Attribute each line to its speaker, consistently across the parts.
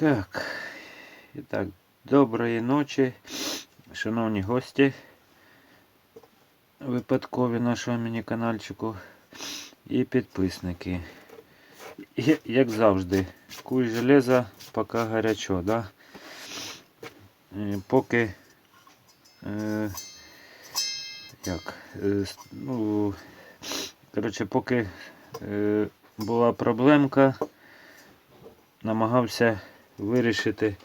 Speaker 1: Так. І так, доброї ночі, шановні гості випадкові нашого міні-канальчику і підписники. Як завжди, куй железа, поки гарячо, да? Е, Поки е, як, е, ну, коротше, поки е, була проблемка, намагався вирішити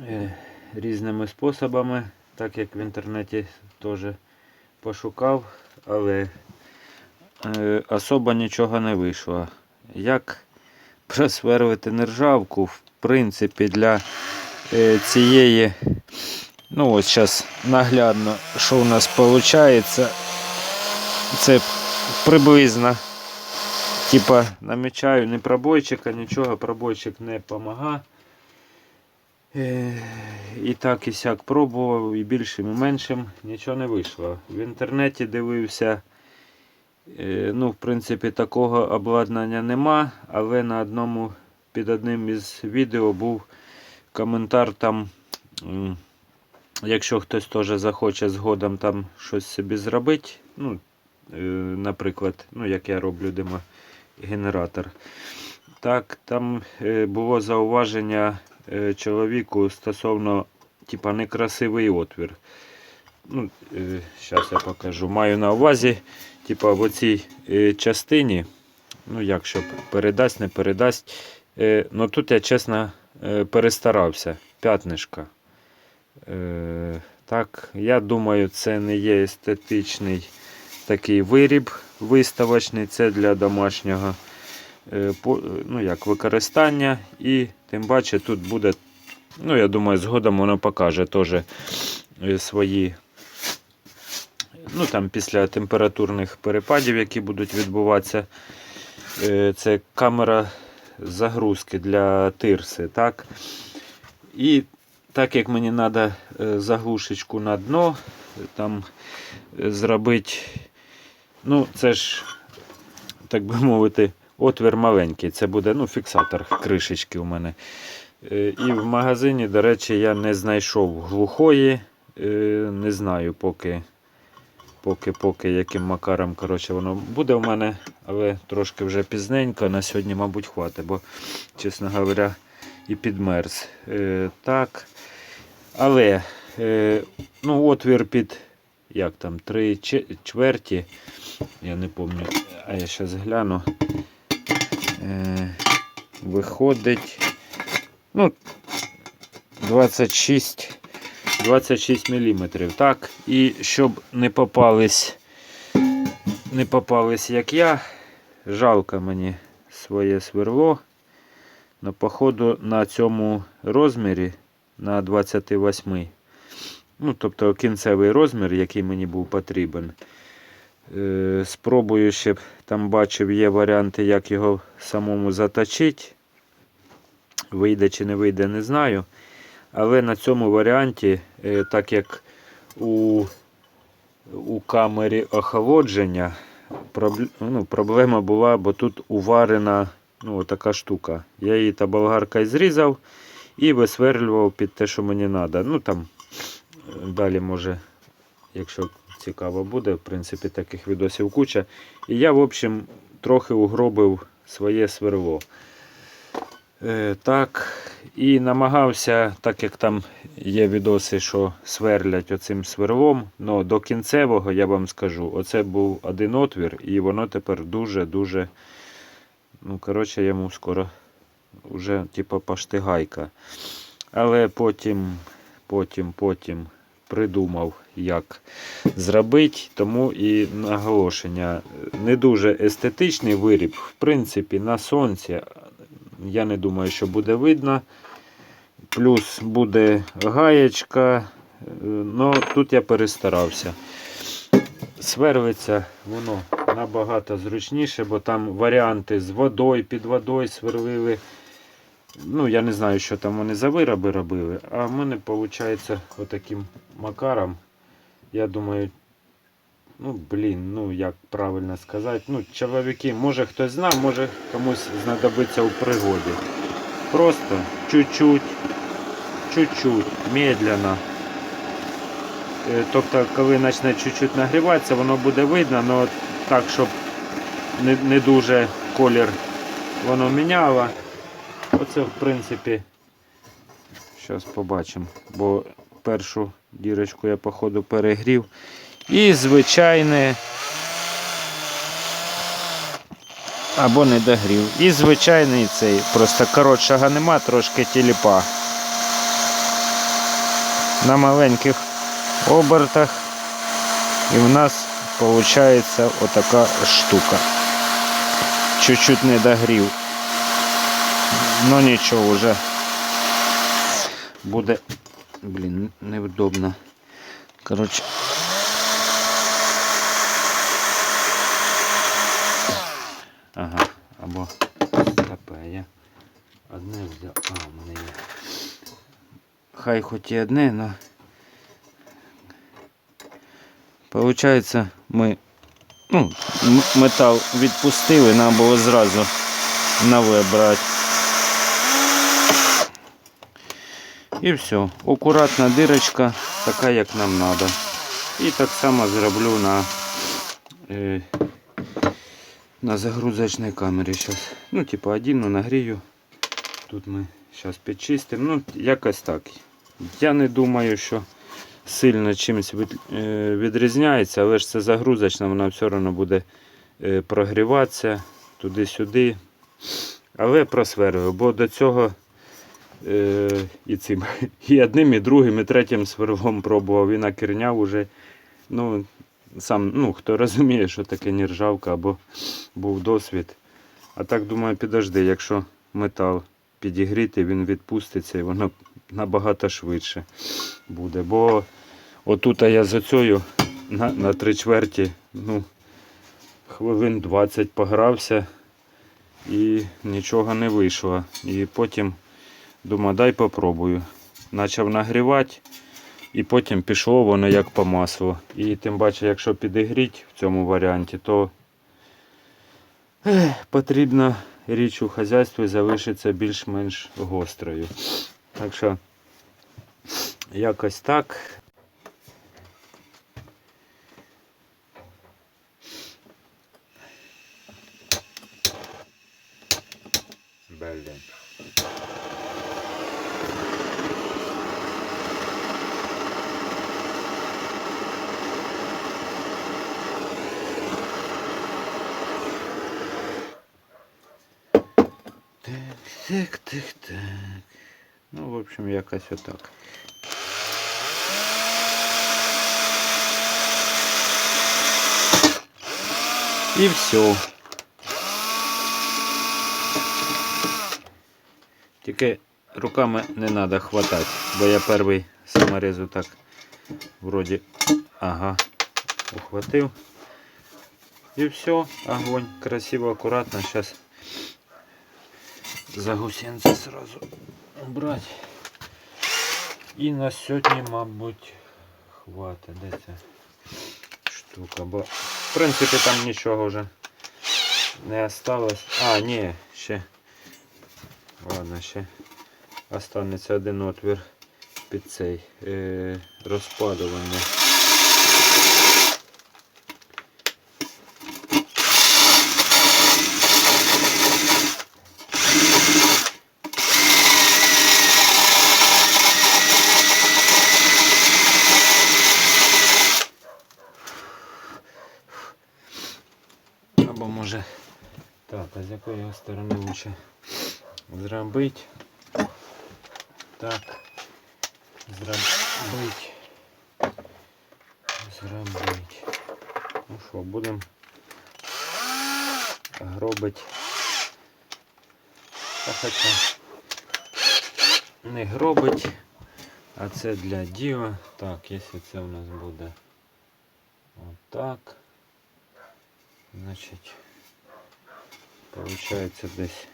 Speaker 1: е, різними способами, так як в інтернеті теж пошукав, але е, особо нічого не вийшло. Як просверлити нержавку, в принципі, для е, цієї, ну ось зараз наглядно, що у нас виходить, це приблизно Типа намічаю не пробойчика, нічого, пробойчик не допомагає. І так і сяк пробував, і більшим, і меншим нічого не вийшло. В інтернеті дивився, е, ну, в принципі, такого обладнання нема, але на одному під одним із відео був коментар там. Якщо хтось теж захоче згодом там щось собі зробити, ну, е, наприклад, ну, як я роблю димогенератор. Так, там е, було зауваження е, чоловіку стосовно типа некрасивий отвір. Ну, е, зараз я покажу. Маю на увазі, типа в оцій е, частині, ну як щоб передасть, не передасть. Е, ну тут я чесно е, перестарався. П'ятнишка. Е, так, я думаю, це не є естетичний такий виріб виставочний, це для домашнього е, ну, як використання. І тим паче тут буде, ну я думаю, згодом воно покаже теж е, свої. Ну там після температурних перепадів, які будуть відбуватися, е, це камера загрузки для тирси. Так? І так як мені треба заглушечку на дно, там зробити, ну це ж, так би мовити, отвір маленький. Це буде ну, фіксатор кришечки у мене. Е, І в магазині, до речі, я не знайшов глухої. Е, Не знаю поки, поки, поки яким макаром коротше, воно буде в мене, але трошки вже пізненько. На сьогодні, мабуть, хватить, бо, чесно говоря, і підмерз. Е, Так. Але ну, отвір під як там, три чверті. Я не пам'ятаю, а я зараз гляну. Е, виходить. Ну, 26, 26 мм. Так. І щоб не попались, не попались, як я. Жалко мені своє сверло. Но, походу, на цьому розмірі на 28. Ну, тобто кінцевий розмір, який мені був потрібен. Е, спробую ще, там бачив, є варіанти, як його самому заточити. Вийде чи не вийде, не знаю. Але на цьому варіанті, е, так як у, у камері охолодження, ну, проблема була, бо тут уварена ну, така штука. Я її та болгаркою зрізав і висверлював під те, що мені треба. Ну там далі може, якщо цікаво буде, в принципі, таких відосів куча. І я, в общем, трохи угробив своє сверло. Е, так, і намагався, так як там є відоси, що сверлять оцим сверлом, но до кінцевого я вам скажу, оце був один отвір, і воно тепер дуже-дуже. Ну, коротше, йому скоро вже типу поштигайка. Але потім, потім, потім придумав, як зробити. Тому і наголошення. Не дуже естетичний виріб. В принципі, на сонці я не думаю, що буде видно. Плюс буде гаєчка. Ну, тут я перестарався. Сверлиться воно набагато зручніше, бо там варіанти з водою, під водою сверлили. Ну, я не знаю, що там вони за вироби робили. А в мене виходить отаким макаром. Я думаю, ну блін, ну як правильно сказати. Ну, чоловіки, може хтось знав, може комусь знадобиться у пригоді. Просто чуть-чуть, чуть-чуть, медленно. Е, Тобто, коли почне чуть-чуть нагріватися, воно буде видно, але так, щоб не, не дуже колір воно міняло. Оце, в принципі, зараз побачимо, бо першу дірочку я, походу, перегрів. І звичайне. Або не догрів. І звичайний цей, просто коротшого нема, трошки тіліпа. На маленьких обертах. І в нас виходить отака штука. Чуть-чуть не догрів. Ну нічого вже буде. Блін, невдобно. Коротше. Ага, або КП. Я одне взяв. А, у мене є. Хай хоч і одне, но. Получається, ми ну, метал відпустили, нам було зразу нове брати. І все. Акуратна дирочка, така як нам треба. І так само зроблю на, е, на загрузочній камері зараз. Ну, типу, один, ну, нагрію. Тут ми зараз підчистимо. Ну, якось так. Я не думаю, що сильно чимось е, відрізняється, але ж це загрузочна, вона все одно буде е, прогріватися туди-сюди. Але просверлюю, бо до цього і цим і одним, і другим, і третім сверлом пробував, і накірняв уже. Ну, сам, ну, хто розуміє, що таке нержавка або був досвід. А так думаю, підожди, якщо метал підігріти, він відпуститься і воно набагато швидше буде. Бо отут я за цією на, на три чверті, ну, хвилин 20 погрався і нічого не вийшло. І потім думаю, дай попробую. Почав нагрівати. І потім пішло воно як по маслу. І тим паче, якщо підігріть в цьому варіанті, то ех, потрібно річ у хазяйстві залишиться більш-менш гострою. Так що якось так. Блін. Так, так, так. Ну, в общем, якось отак. І все. Тільки руками не треба хватати, бо я перший саморезу так вроді ага, ухватив. І все, огонь. Красиво, аккуратно. Сейчас загусенці сразу убрать. І на сьогодні, мабуть, хватить. Де штука? Бо в принципі там нічого вже не осталось. А, ні, ще. Ладно, ще останеться один отвір під цей е, розпадування. Або може. Так, а з якої його сторони лучше зробити? Так. Зробити. Зробити. Ну що, будемо гробити. Та хоча не гробить, а це для діла. Так, якщо це у нас буде отак. Значить, получается десь.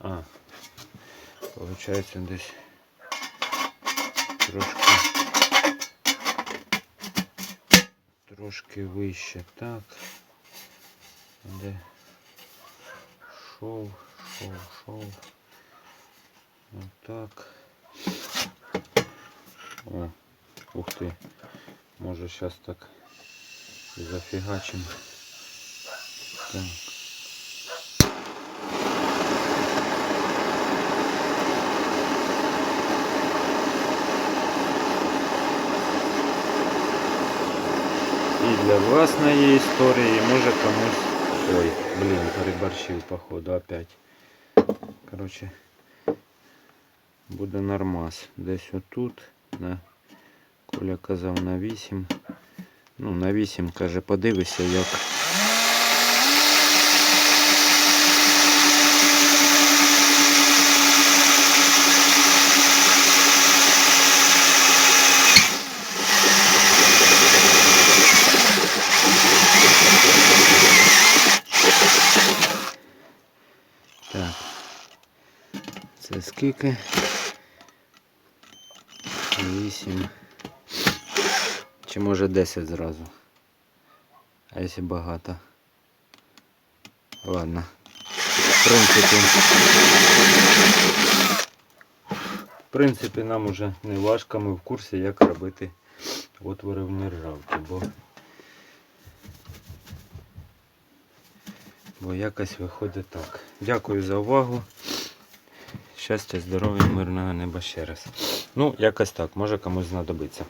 Speaker 1: А, получается десь трошки трошки вище. Так. Де шов, шов, шов. Отак. О, ух ти. Може зараз так зафігачимо. Так. І для власної історії може комусь. Ой, блін, переборщив, походу, опять. Короче, буде нормас. Десь отут. На... Коля казав на 8. Ну, на 8, каже, подивися, як. Так. Це скільки? 8. Чи може 10 зразу? А якщо багато? Ладно. В принципі. В принципі, нам уже не важко, ми в курсі, як робити отвори в нержавці, бо, бо якось виходить так. Дякую за увагу. Щастя, здоров'я, мирного неба ще раз. Ну, якось так, може комусь знадобиться.